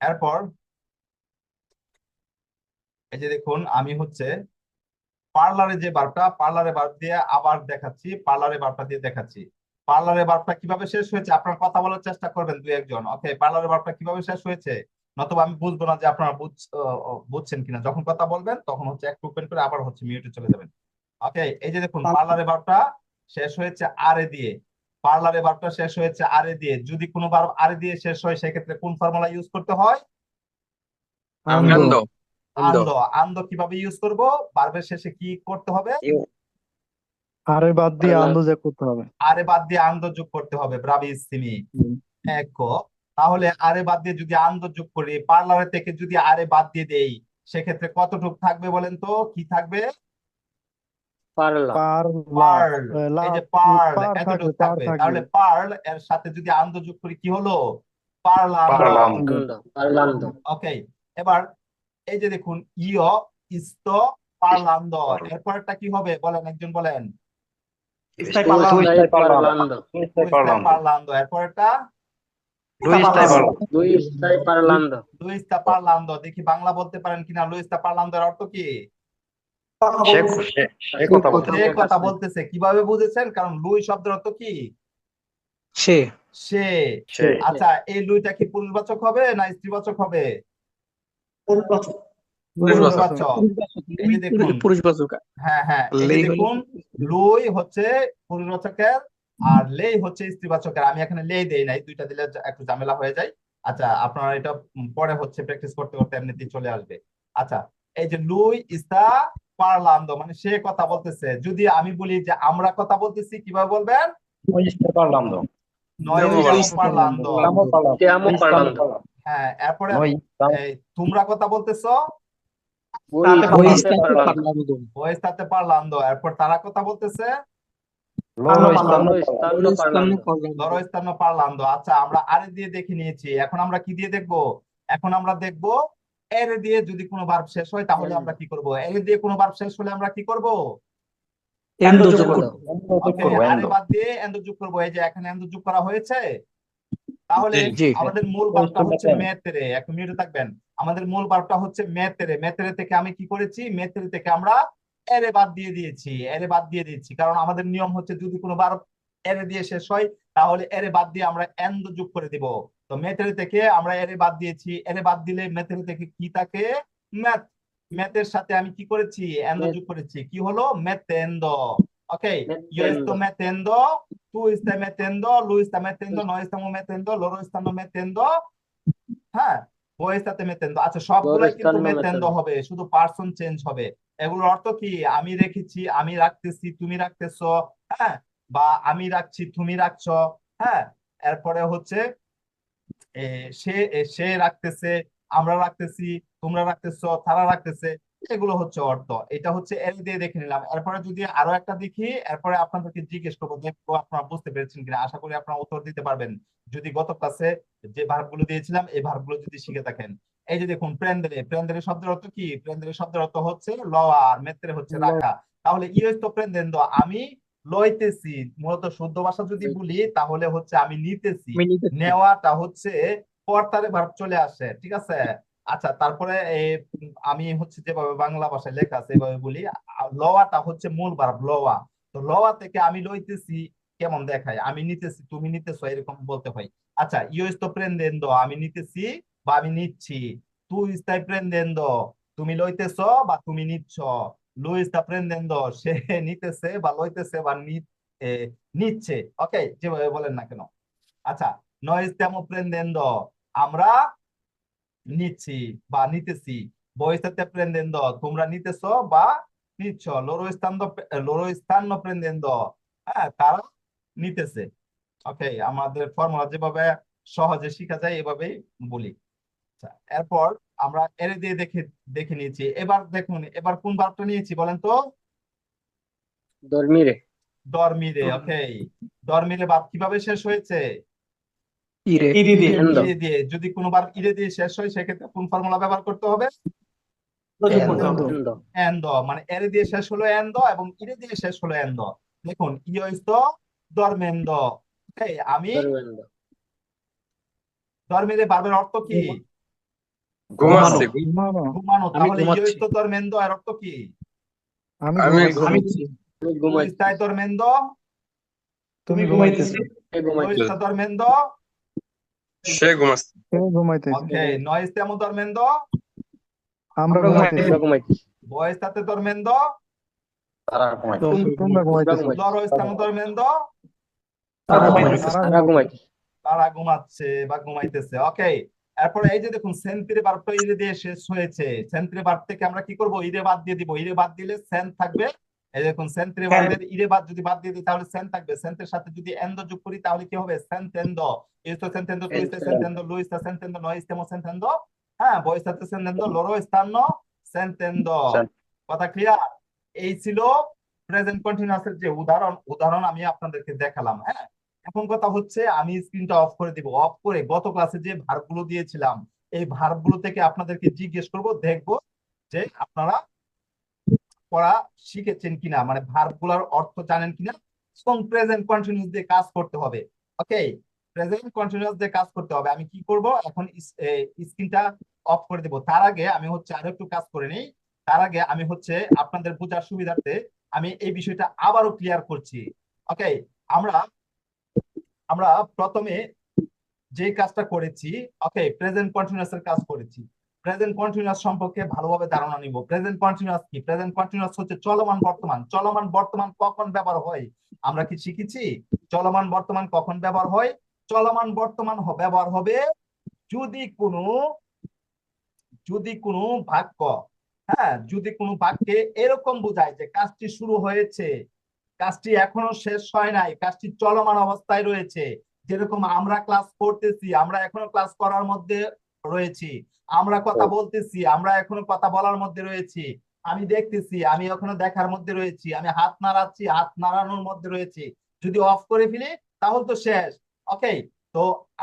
এরপর এই যে দেখুন আমি হচ্ছে পার্লারে যে বার্বটা পার্লারে বার্ব দিয়ে আবার দেখাচ্ছি পার্লারে বার্বটা দিয়ে দেখাচ্ছি। পার্লারে বার্বটা কীভাবে শেষ হয়েছে? আপনার কথা বলার চেষ্টা করবেন দুই একজন। ওকে পার্লারে বার্বটা কীভাবে শেষ হয়েছে? নতুবা আমি বুঝব না যে আপনারা বুঝছেন কিনা। যখন কথা বলবেন তখন হচ্ছে একটু ওপেন করে আবার হচ্ছে মিউটে চলে যাবেন। ওকে এই যে দেখুন পার্লারে বার্বটা শেষ হয়েছে আরে দিয়ে। পার্লারে বার্বটা শেষ হয়েছে আরে দিয়ে। যদি কোনো বার্ব আরে দিয়ে শেষ হয় সেক্ষেত্রে কোন ফর্মুলা ইউজ করতে হয়? আন্দো আন্দো আন্দো কীভাবে ইউজ করব? বার্বের শেষে কি করতে হবে? আরে বাদ দিয়ে আন্দো যোগ করতে হবে। আরে বাদ দিয়ে আন্দো যোগ করতে হবে ব্রাভি সিমি হুম। একো তাহলে আরে বাদ দিয়ে যদি আন্দো যোগ করি পার্লারে থেকে যদি আরে বাদ দিয়ে দেই সেক্ষেত্রে কতটুক থাকবে বলেন তো? কি থাকবে? পারলা পার্ল এই যে পার্ল পার এতটুক থাকবে তাহলে পার্ল এর সাথে যদি আন্দো যোগ করি কি হলো পারলান্দো ওকে এবার এই যে দেখুন ইয় ইস্ত পার্লান্দো এরপরটা কি হবে বলেন একজন বলেন. পার্লান্দো এরপরটা পার্লান্দো দেখি বাংলা বলতে পারেন কিনা লুইস্তা পার্লান্দোর অর্থ কি কথা বলতেছে। কীভাবে বুঝেছেন? কারণ লুই শব্দের অর্থ কি? সে। সে। আচ্ছা এই লুইটা কি পুরুষবাচক হবে না স্ত্রীবাচক হবে? পুরুষবাচক। এই যে দেখুন। পুরুষবাচক। হ্যাঁ হ্যাঁ লেই হলো- দেখুন লুই হচ্ছে পুরুষবাচকের আর লেই হচ্ছে স্ত্রীবাচকের। আমি এখানে লেই দেই নাই দুইটা দিলে একটু ঝামেলা হয়ে যায়। আচ্ছা আপনারা এটা পরে হচ্ছে প্র্যাকটিস করতে করতে এমনিতেই চলে আসবে। আচ্ছা এই যে লুই ইস্তা পারলান্দ মানে সে কথা বলতেছে। যদি আমি বলি যে আমরা কথা বলতেছি কীভাবে বলবেন? আচ্ছা আমরা আরেক দিয়ে দেখে নিয়েছি। এখন আমরা কি দিয়ে দেখব? এখন আমরা দেখব এর দিয়ে যদি কোনো ভার্ব শেষ হয় তাহলে আমরা কি করব? এর দিয়ে কোনো ভার্ব শেষ হলে আমরা কি করব? এন্ডো যোগ আরে endo. বাদ দিয়ে এন্ড যোগ করব। এই যে এখানে এন্ড যোগ করা হয়েছে তাহলে আমাদের মূল ভার্বটা হচ্ছে মেতেরে। একটু মিউটে থাকবেন। আমাদের মূল ভার্বটা হচ্ছে মেতেরে। মেতেরে থেকে আমি কি করেছি? মেতেরে থেকে আমরা এরে বাদ দিয়ে দিয়েছি। এরে বাদ দিয়ে দিয়েছি। কারণ আমাদের নিয়ম হচ্ছে যদি কোনো ভার্ব এরে দিয়ে শেষ হয় তাহলে এরে বাদ দিয়ে আমরা এন্ড যোগ করে দিব। তো মেতেরে থেকে আমরা এরে বাদ দিয়েছি। এরে বাদ দিলে মেতেরে থেকে কি থাকে? ম্যাথ ম্যাথের সাথে আমি কি করেছি? এন্ড Met- যোগ করেছি। কি হলো? মেতেন্দ ওকে Mettendo. estoy metiendo, tú estás metiendo, Luis está metiendo, no estamos metiendo, loro estamos metiendo, হ্যাঁ estate metiendo আচ্ছা সবগুলাই কিন্তু metiendo. হবে। শুধু পার্সন চেঞ্জ হবে। এগুলোর অর্থ কি? আমি রেখেছি আমি রাখতেছি তুমি রাখতেছো। হ্যাঁ বা আমি রাখছি, তুমি রাখছো হ্যাঁ? এরপরে হচ্ছে সে সে রাখতেছে, আমরা রাখতেছি, তোমরা রাখতেছ, তারা রাখতেছে, এগুলো হচ্ছে অর্থ। এটা হচ্ছে এর দিয়ে দেখে নিলাম। এরপরে যদি আরও একটা দেখি, এরপরে আপনাদেরকে জিজ্ঞেস করব দেখব আপনারা বুঝতে পেরেছেন কিনা? আশা করি আপনারা উত্তর দিতে পারবেন। যদি গত ক্লাসে যে ভার্বগুলো দিয়েছিলাম, এই ভার্বগুলো যদি শিখে থাকেন। এই যে দেখুন প্রেন্দেরে প্রেন্দেরে শব্দের অর্থ কি? প্রেন্দেরে শব্দের অর্থ হচ্ছে লওয়া আর মেত্রে হচ্ছে। রাখা। তাহলে ইয়েস তো প্রেন্দেন্দ আমি লইতেছি। মূলত শুদ্ধ ভাষা যদি বলি তাহলে হচ্ছে আমি নিতেছি। নেওয়াটা হচ্ছে কর্তারে ভার্ব চলে আসে ঠিক আছে? আচ্ছা তারপরে আমি হচ্ছে যেভাবে বাংলা ভাষায় লেখা আছে এভাবে বলি। লওয়াটা হচ্ছে মূল ভার্ব লওয়া। তো লওয়া থেকে আমি লইতেছি কেমন দেখায়? আমি নিতেছি তুমি নিতেছো এরকম বলতে হয়। আচ্ছা ইও esto prendendo আমি নিতেছি বা আমি নিচ্ছি। তুই স্তাই prendendo তুমি লইতেছো বা তুমি নিচ্ছ। লুই está prendendo সে নিতেছে বা লইতেছে বা নিচ্ছে ওকে যেভাবে বলেন না কেন আচ্ছা noi stiamo prendendo আমরা নিচ্ছি বা নিতেছি voi state prendendo তোমরা নিতেছো বা নিচ্ছ loro stanno loro stanno prendendo হ্যাঁ তারা নিতেছে ওকে আমাদের ফর্মুলা যেভাবে সহজে শেখা যায় এভাবেই বলি আচ্ছা এরপর আমরা এর দিয়ে দেখে দেখে নিয়েছি। এবার দেখুন এবার কোন ভার্বটা নিয়েছি বলেন তো? Dormire. ডরমিরে ওকে ডরমিরে ভার্ব কীভাবে শেষ হয়েছে? ইরে Endo. ইরে দিয়ে। যদি কোনো বার ইরে দিয়ে শেষ হয় সেক্ষেত্রে কোন ফর্মুলা ব্যবহার করতে হবে. এন্দ মানে এর দিয়ে শেষ হলো এন্দ এবং ইরে দিয়ে শেষ হলো এন্দ দেখুন ইও ইস্তো দরমেন্দ ওকে আমি. ডরমিরে ভার্বের অর্থ কি? ঘুমাচ্ছি ঘুমানো ঘুমানো। আমি তাহলে ঘুমাচ্ছি। ইয়োইতো dormendo এর অর্থ কি? আমি আমি ঘুমাচ্ছি। estás dormiendo তুমি তুমি ঘুমাইতেছো। ঘুমাচ্ছি estás dormiendo সে ঘুমাচ্ছে। কেউ ঘুমাইতেছে। Ok nós estamos dormiendo আমরা আমরা ঘুমাইতেছি। vos estás dormiendo তারা ঘুমায় তোম- তোমরা ঘুমাইতেছো। ঘুমাইতেছি। nosotros estamos durmiendo তারা ঘুমাইতেছে। তারা ঘুমাচ্ছে বা ঘুমাইতেছে। ওকে এরপরে এই যে দেখুন সেন্ত্রি বার্বটা ইরে দিয়ে শেষ হয়েছে। সেন্ত্রি বার্ব থেকে আমরা কি করব? ইরে বাদ দিয়ে দিব। ইরে বাদ দিলে সেন থাকবে। এই দেখুন সেন্ত্রি বার্বের ইরে বাদ যদি বাদ দিয়ে দিই তাহলে সেন থাকবে। সেন্টের সাথে যদি এন্ডো যোগ করি তাহলে কি হবে? tú estás sentendo Luis está sentendo. no estamos sentendo হ্যাঁ vos estás sentendo loro están sentendo Sen- কথা ক্লিয়ার এই ছিল প্রেজেন্ট কন্টিনিউয়াস এর যে উদাহরণ। উদাহরণ আমি আপনাদেরকে দেখালাম হ্যাঁ? এখন কথা হচ্ছে আমি স্ক্রিনটা অফ করে দিব। অফ করে গত ক্লাসে যে ভার্বগুলো দিয়েছিলাম, এই ভার্বগুলো থেকে আপনাদেরকে জিজ্ঞেস করব, দেখব যে আপনারা পড়া শিখেছেন কিনা মানে ভার্বগুলোর অর্থ জানেন কিনা এবং প্রেজেন্ট কন্টিনিউয়াস দিয়ে কাজ করতে হবে। ওকে প্রেজেন্ট কন্টিনিউয়াস দিয়ে কাজ করতে হবে। আমি কি করব? এখন স্ক্রিনটা অফ করে দেব। তার আগে আমি হচ্ছে আরও একটু কাজ করে নেই। তার আগে আমি হচ্ছে আপনাদের বোঝার সুবিধার্থে আমি এই বিষয়টা আবারও ক্লিয়ার করছি। ওকে আমরা আমরা প্রথমে যে কাজটা করেছি ওকে প্রেজেন্ট কন্টিনিউয়াস এর কাজ করেছি। প্রেজেন্ট কন্টিনিউয়াস সম্পর্কে ভালোভাবে ধারণা নিব। প্রেজেন্ট কন্টিনিউয়াস কি? প্রেজেন্ট কন্টিনিউয়াস হচ্ছে চলমান বর্তমান। চলমান বর্তমান কখন ব্যবহার হয়? আমরা কি শিখেছি? চলমান বর্তমান কখন ব্যবহার হয়? চলমান বর্তমান ব্যবহার হবে যদি কোনো যদি কোনো বাক্য হ্যাঁ যদি কোনো বাক্যে এরকম বোঝায় যে কাজটি শুরু হয়েছে। কাজটি এখনও শেষ হয় নাই কাজটি চলমান অবস্থায় রয়েছে। যেরকম আমরা ক্লাস করতেছি আমরা এখনও ক্লাস করার মধ্যে রয়েছি। আমরা কথা বলতেছি আমরা এখনও কথা বলার মধ্যে রয়েছি। আমি দেখতেছি আমি এখনও দেখার মধ্যে রয়েছি। আমি হাত নাড়াচ্ছি হাত নাড়ানোর মধ্যে রয়েছি। যদি অফ করে ফেলি তাহলে তো শেষ। ওকে তো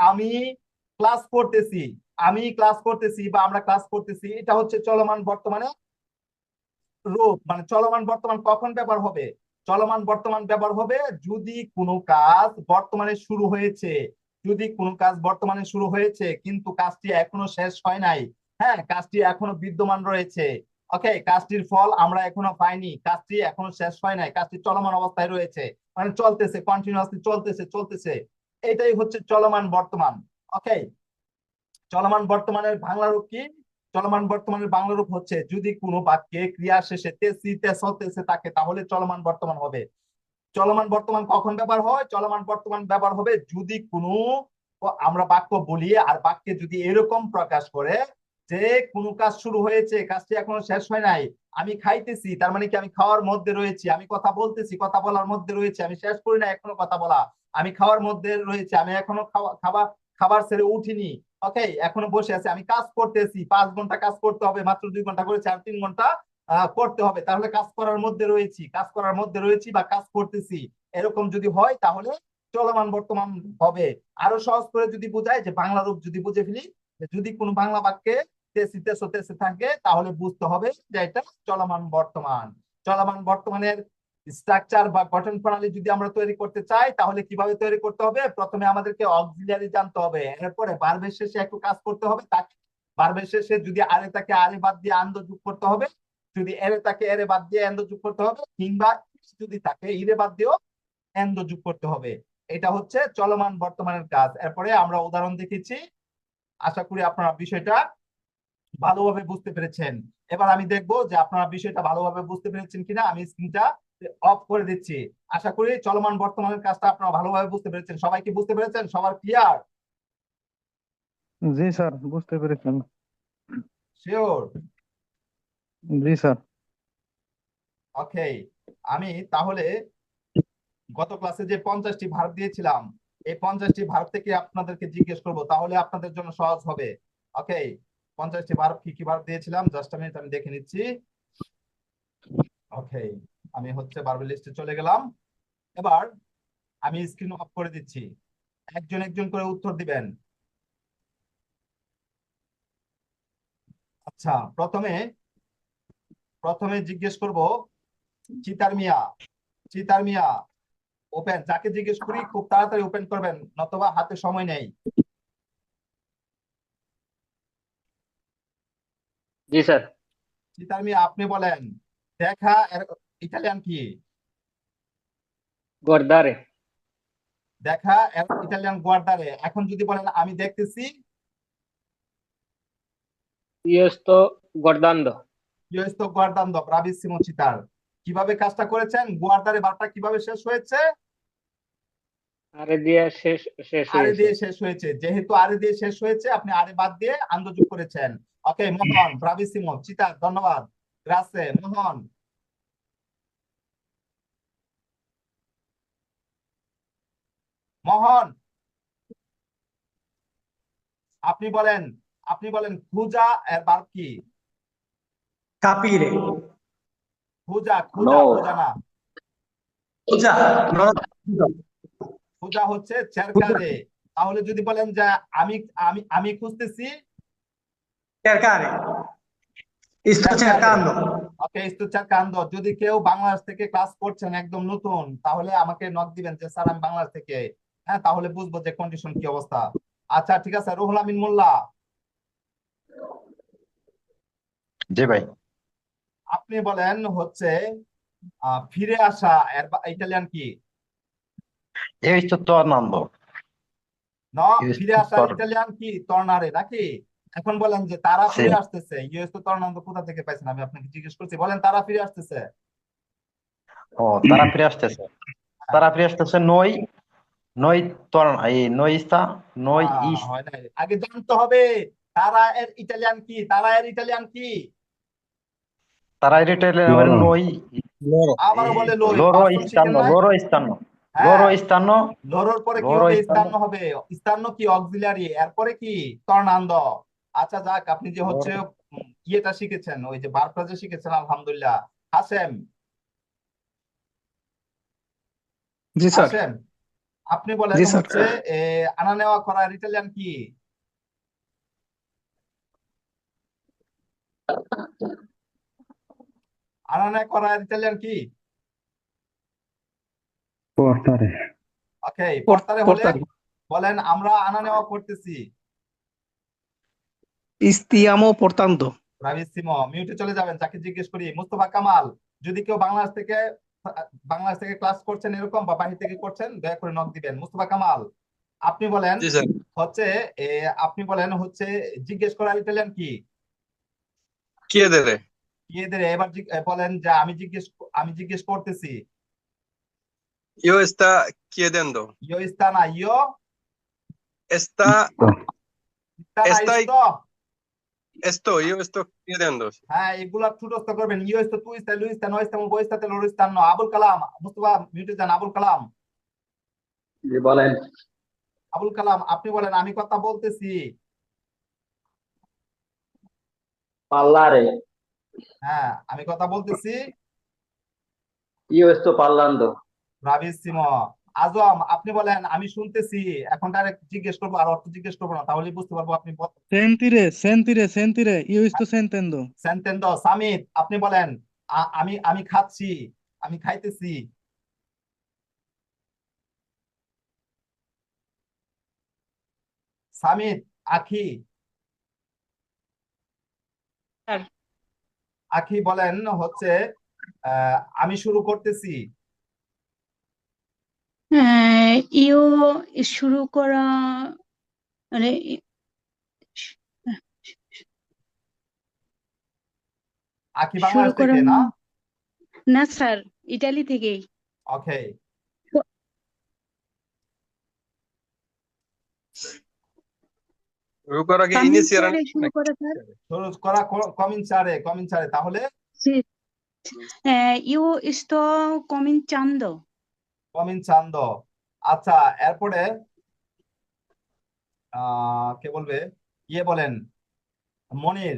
আমি ক্লাস করতেছি আমি ক্লাস করতেছি বা আমরা ক্লাস করতেছি এটা হচ্ছে চলমান বর্তমানে রূপ। মানে চলমান বর্তমান কখন ব্যবহার হবে? চলমান বর্তমান ব্যবহার হবে। যদি কোনো কাজ বর্তমানে শুরু হয়েছে, যদি কোনো কাজ বর্তমানে শুরু হয়েছে, কিন্তু কাজটি এখনও শেষ হয় নাই হ্যাঁ কাজটি এখনও বিদ্যমান রয়েছে ওকে কাজটির ফল আমরা এখনও পাইনি, কাজটি এখনও শেষ হয় নাই, কাজটি চলমান অবস্থায় রয়েছে মানে চলতেছে কন্টিনিউয়াসলি চলতেছে চলতেছে, এটাই হচ্ছে চলমান বর্তমান ওকে চলমান বর্তমানের বাংলা রূপ কি? চলমান বর্তমানের বাংলা রূপ হচ্ছে, যদি কোনো বাক্যে ক্রিয়া শেষে তেসি, তেসল, তেসে থাকে তাহলে চলমান বর্তমান হবে। চলমান বর্তমান কখন ব্যবহার হয়? চলমান বর্তমান ব্যবহার হবে যদি কোনো আমরা বাক্য বলি আর বাক্যে যদি এরকম প্রকাশ করে যে কোনো কাজ শুরু হয়েছে, কাজটি এখনও শেষ হয় নাই, আমি খাইতেছি, তার মানে কি আমি খাওয়ার মধ্যে রয়েছি, আমি কথা বলতেছি, কথা বলার মধ্যে রয়েছে, আমি শেষ করি না এখনও কথা বলা, আমি খাওয়ার মধ্যে রয়েছে, আমি এখনও খাওয়া খাবার খাবার ছেড়ে উঠিনি ওকে এখনও বসে আছে। আমি কাজ করতেছি। পাঁচ ঘণ্টা কাজ করতে হবে, মাত্র দুই ঘণ্টা করে চার তিন ঘণ্টা করতে হবে। তাহলে কাজ করার মধ্যে রয়েছি। কাজ করার মধ্যে রয়েছি বা কাজ করতেছি। এরকম যদি হয়, তাহলে চলমান বর্তমান হবে। আরও সহজ করে যদি বোঝায় যে বাংলা রূপ যদি বুঝে ফেলি যদি কোনো বাংলা বাক্যে তেসি তেসো তেসে থাকে, তাহলে বুঝতে হবে যে এটা চলমান বর্তমান। চলমান বর্তমানের স্ট্রাকচার বা গঠন প্রণালী যদি আমরা তৈরি করতে চাই, তাহলে কীভাবে তৈরি করতে হবে? প্রথমে আমাদেরকে অক্সিলিয়ারি জানতে হবে। এরপরে বারবের শেষে একটু কাজ করতে হবে তাকে। বারবের শেষে যদি আরে তাকে আরে বাদ দিয়ে আন্দ যোগ করতে হবে, যদি এরে তাকে এরে বাদ দিয়ে এন্দ যোগ করতে হবে, কিংবা যদি তাকে ইরে বাদ দিয়েও এন্দ যোগ করতে হবে। এটা হচ্ছে চলমান বর্তমানের কাজ। এরপরে আমরা উদাহরণ দেখেছি। আশা করি আপনারা বিষয়টা ভালোভাবে বুঝতে পেরেছেন। এবার আমি দেখব যে আপনারা বিষয়টা ভালোভাবে বুঝতে পেরেছেন কিনা। আমি স্ক্রিনটা অফ করে দিচ্ছি। আশা করি চলমান বর্তমানের কাজটা আপনারা ভালোভাবে বুঝতে পেরেছেন। সবাই কি বুঝতে পেরেছেন? সবার ক্লিয়ার জি স্যার বুঝতে পেরেছেন। শিওর জি স্যার। ওকে আমি তাহলে গত ক্লাসে যে পঞ্চাশটি ভার্ব দিয়েছিলাম এই পঞ্চাশটি ভার্ব থেকে আপনাদেরকে জিজ্ঞেস করব তাহলে আপনাদের জন্য সহজ হবে। ওকে পঞ্চাশটি ভার্ব কি কি ভার্ব দিয়েছিলাম? জাস্ট মিনিট আমি দেখে নিচ্ছি। ওকে আমি হচ্ছে ভার্বের লিস্টে চলে গেলাম। এবার আমি স্ক্রিন অফ করে দিচ্ছি। একজন একজন করে উত্তর দিবেন। আচ্ছা প্রথমে প্রথমে জিজ্ঞেস করব চিতার মিয়া। চিতার মিয়া ওপেন যাকে জিজ্ঞেস করি খুব তাড়াতাড়ি ওপেন করবেন নতবা হাতে সময় নেই। জি স্যার। চিতারমি আপনি বলেন। দেখা ইটালিয়ান কি? গর্দারে। দেখা ইটালিয়ান গুয়ার্দারে এখন যদি বলেন আমি দেখতেছি io sto guardando guardando bravissimo চিতার কীভাবে কাজটা করেছেন? গুয়ার্দারে বারটা কীভাবে শেষ হয়েছে? আরে দিয়ে শেষ শেষ আরে হয়েছে। দিয়ে শেষ হয়েছে। যেহেতু আরে দিয়ে শেষ হয়েছে আপনি আরে বাদ দিয়ে আন্দ যোগ করেছেন। ওকে মোহন ব্রাভিসিমো চিতা ধন্যবাদ। গ্রাসে মোহন। মোহন। আপনি বলেন আপনি বলেন খুজা এর বার কি? Capire. খুজা খুজা খুজা না। খুজা হচ্ছে চেরকারে। তাহলে যদি বলেন যে আমি আমি আমি খুঁজতেছি ওকে কান্দ যদি কেউ বাংলাদেশ থেকে ক্লাস করছেন একদম নতুন তাহলে আমাকে নক দিবেন যে স্যার আমি বাংলাদেশ থেকে হ্যাঁ তাহলে বুঝব যে কন্ডিশন কি অবস্থা। আচ্ছা ঠিক আছে রুহুল আমিন মোল্লা। জি ভাই। আপনি বলেন হচ্ছে ফিরে আসা ইটালিয়ান কি? এই তো tornando ন ফিরে আসা ইটালিয়ান কি? টর্নারে নাকি? এখন বলেন যে তারা ফিরে আসতেছে ইউএস তো টর্নাডো কোথা থেকে পাইছেন? আমি আপনাকে জিজ্ঞেস করছি বলেন তারা ফিরে আসতেছে। ও তারা ফিরে আসতেছে। তারা ফিরে আসতেছে নই নই তোর এই নই ইস্তা নই। ইস আগে জানতে হবে তারা এর ইটালিয়ান কি? তারা এর ইটালিয়ান কি? তারা. নই আবারও বলে লোরো। লোরো ইস্তানো লোরো ইস্তানো লরোর পরে কি হবে? ইস্তানো। ইস্তান্ন হবে। ইস্তান্ন কি? অক্সিলারি এরপরে কি? তর্নান্দ আচ্ছা যাক আপনি যে হচ্ছে ইয়েটা শিখেছেন ওই যে বারটা যে শিখেছেন আলহামদুলিল্লাহ। হাসেম জি স্যার। হাসেম আপনি বলেন হচ্ছে আনা নেওয়া করা ইটালিয়ান কি? আনা নেওয়া করা ইটালিয়ান কি? পোর্টারে ওকে পর্তারে হলে বলেন আমরা আনা নেওয়া করতেছি। Stiamo portando. ব্রাভিসিমো মিউটে চলে যাবেন যাকে জিজ্ঞেস করি মুস্তফা কামাল যদি কেউ বাংলাদেশ থেকে বাংলাদেশ থেকে ক্লাস করছেন এরকম বা বাহির থেকে করছেন দয়া করে নক দিবেন। মুস্তফা কামাল আপনি বলেন হচ্ছে আপনি বলেন হচ্ছে জিজ্ঞেস করা ইটালিয়ান কি? এবার বলেন যে আমি জিজ্ঞেস আমি জিজ্ঞেস করতেছি। io sta chiedendo Istana Estai- ইস্তো। Esto io sto chiedendo হ্যাঁ এগুলা ছোটস্থ করবেন। ইয়ো ইস্তো তুই ইস্তা লুই ইস্তা নো ইস্তা বই ইস্তাতে লোর ইস্তান্ন আবুল কালাম মুস্তফা মিউটে যান আবুল কালাম। জি বলেন। আবুল কালাম আপনি বলেন আমি কথা বলতেছি। parlare হ্যাঁ আমি কথা বলতেছি। io sto parlando ব্রাভিসিমো আজম আপনি বলেন আমি শুনতেছি এখন ডাইরেক্ট জিজ্ঞেস করব আর অর্থ জিজ্ঞেস করব না তাহলে বুঝতে পারব আপনি Sentire, sentire, sentire. Io sto sentendo. সেন্টেন্ডো সামিত আপনি বলেন আমি আমি খাচ্ছি আমি খাইতেছি সামিত আখি আখি বলেন হচ্ছে আহ, আমি শুরু করতেছি ইও শুরু করা মানে শুরু বাংলাদেশ করা থেকে না? না স্যার ইটালি থেকেই। ওকে শুরু করা স্যার করা তাহলে? sto cominciando. কমিনচান্দো আচ্ছা এরপরে আহ কে বলবে? ইয়ে বলেন মনির।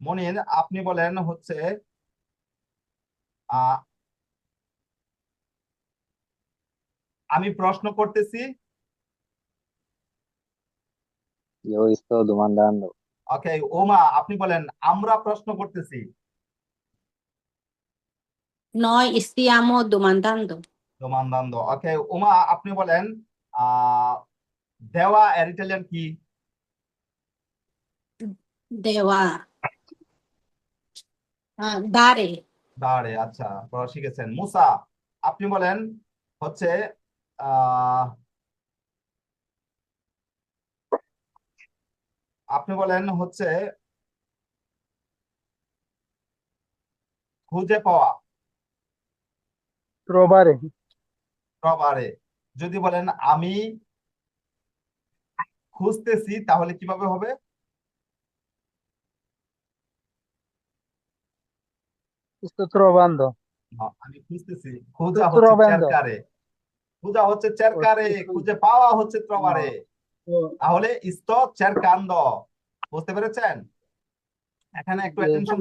মনির আপনি বলেন হচ্ছে আমি প্রশ্ন করতেছি। ওকে ওমা আপনি বলেন আমরা প্রশ্ন করতেছি। Stiamo domandando. দোমান্দান্দ ওকে ওমা আপনি বলেন আহ দেওয়া এর ইটালিয়ান কি? দেওয়া। আহ, দাঁড়ে। দাঁড়ে আচ্ছা আপনারা শিখেছেন। মুসা আপনি বলেন হচ্ছে আহ আপনি বলেন হচ্ছে খুঁজে পাওয়া। Trovare রবারে। যদি বলেন আমি খুঁজতেছি তাহলে কীভাবে হবে? sto আমি খুঁজতেছি। খোঁজা হচ্ছে চেরকারে। খোঁজা হচ্ছে চেরকারে খুঁজে পাওয়া হচ্ছে ত্রবারে তাহলে ইস্তো চেরকান্দ। বুঝতে পেরেছেন? এখানে একটু অ্যাটেনশন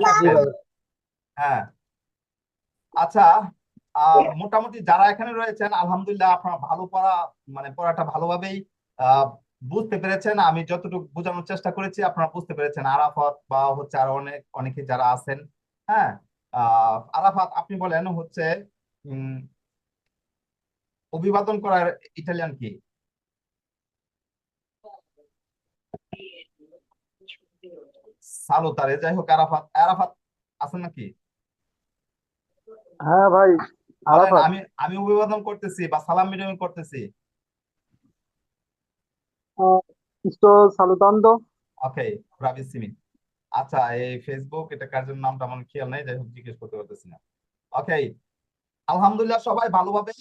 হ্যাঁ। আচ্ছা মোটামুটি যারা এখানে রয়েছেন, আলহামদুলিল্লাহ আপনারা ভালো পড়া মানে পড়াটা ভালোভাবেই বুঝতে পেরেছেন। আমি যতটুকু বোঝানোর চেষ্টা করেছি, আপনারা বুঝতে পেরেছেন। আরাফাত বা হচ্ছে আরও অনেক, অনেকে যারা আছেন হ্যাঁ? আরাফাত, আপনি বলেন হচ্ছে অভিবাদন করার ইটালিয়ান কি? সালুতারে। যাই হোক, আরাফাত আরাফাত আছেন নাকি? হ্যাঁ ভাই। আমি আমি অভিবাদন করতেছি বা সালাম বিনিময় করতেছি। ওকে আচ্ছা এই ফেসবুক এটা কার জন্য নামটা আমার খেয়াল নাই যাই হোক জিজ্ঞেস করতে পারতেছি না। ওকে আলহামদুলিল্লাহ সবাই ভালোভাবে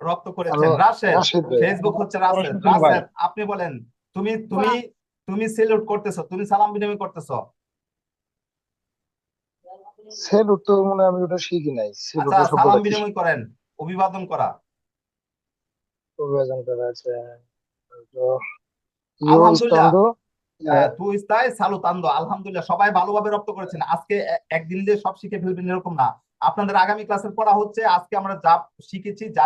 রপ্ত করেছেন। রাশেদ ফেসবুক হচ্ছে রাশেদ। রাশেদ আপনি বলেন তুমি তুমি তুমি সেলুট করতেছো তুমি সালাম বিনিময় করতেছো। সেলুট তো মনে আমি ওটা শিখি নাই। সেলুট আচ্ছা সালাম বিনিময় করেন অভিবাদন করা। অভিবাদন করা আছে। তো আলহামদুলিল্লাহ। হ্যাঁ, তুই তাই সালুতান্দো আলহামদুলিল্লাহ সবাই ভালোভাবে রপ্ত করেছেন। আজকে একদিন দিয়ে সব শিখে ফেলবেন এরকম না। আপনাদের আগামী ক্লাসের পড়া হচ্ছে আজকে আমরা যা শিখেছি যা